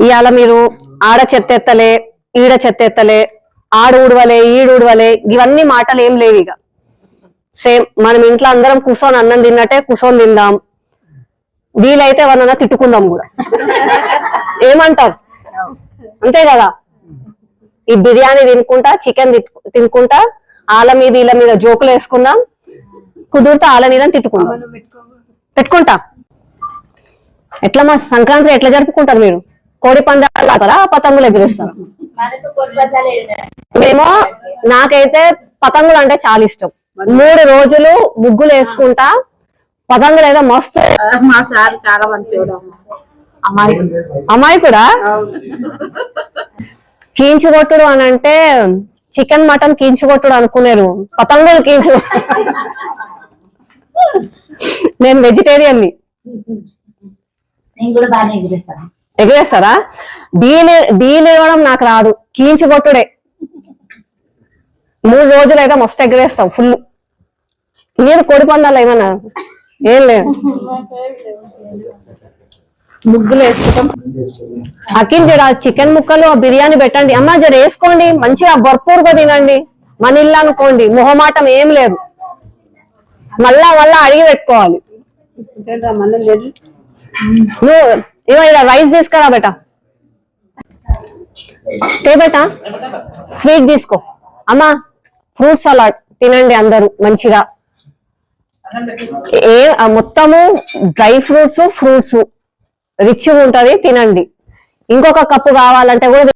ఇవాళ మీరు ఆడ చెత్త ఎత్తలే ఈడ చెత్త ఎత్తలే ఆడు ఉడవలే ఈడు ఉడవలే ఇవన్నీ మాటలు ఏం లేవు ఇక సేమ్ మనం ఇంట్లో అందరం కూర్చొని అన్నం తిన్నట్టే కూర్చొని తిందాం. వీలైతే ఎవరన్నా తిట్టుకుందాం కూడా. ఏమంటారు అంతే కదా? ఈ బిర్యానీ తినుకుంటా చికెన్ తినుకుంటా ఆల మీద ఈల మీద జోకులు వేసుకుందాం కుదిరితే ఆల నీళ్ళని తిట్టుకుందాం. పెట్టుకుంటా? ఎట్లా మా సంక్రాంతి ఎట్లా జరుపుకుంటారు మీరు? కోడి పందాలు ఆడతారా పతంగులు ఎగురేస్తారా? మేము నాకైతే పతంగులు అంటే చాలా ఇష్టం. మూడు రోజులు ముగ్గులు వేసుకుంటా పతంగులు అయితే మస్తు మా సార్ చాలా మంచిగా అమ్మాయి. కూడా? కీంచు కొట్టుడు అని అంటే చికెన్ మటన్ కీంచు కొట్టుడు అనుకునేరు. పతంగులు కీంచు నేను వెజిటేరియన్ని. నేను కూడా బాగానే ఎగిరేస్తాను. ఎగరేస్తారా? డీల్ డీల్ ఇవ్వడం నాకు రాదు. కీంచు కొట్టుడే. మూడు రోజులు అయితే మస్తు ఎగరేస్తాం ఫుల్ మీరు కోడి పందాలు ఏమన్నా? ఏం లేదు. ముగ్గులు వేసుకుంటాం. అకిన్ జర చికెన్ ముక్కలు ఆ బిర్యానీ పెట్టండి. అమ్మా జర వేసుకోండి. మంచిగా భర్పూర్గా తినండి. మన ఇల్లు అనుకోండి. మొహమాటం ఏం లేదు. మళ్ళా మళ్ళా అడిగి పెట్టుకోవాలి. నువ్వు ఇగో ఇలా రైస్ తీసుకురా బేట. తే బేట? స్వీట్ తీసుకో. అమ్మా ఫ్రూట్ సలాడ్ తినండి అందరూ మంచిగా. ఏ మొత్తము డ్రై ఫ్రూట్స్ ఫ్రూట్స్ రిచ్ ఉంటది తినండి. ఇంకొక కప్పు కావాలంటే కూడా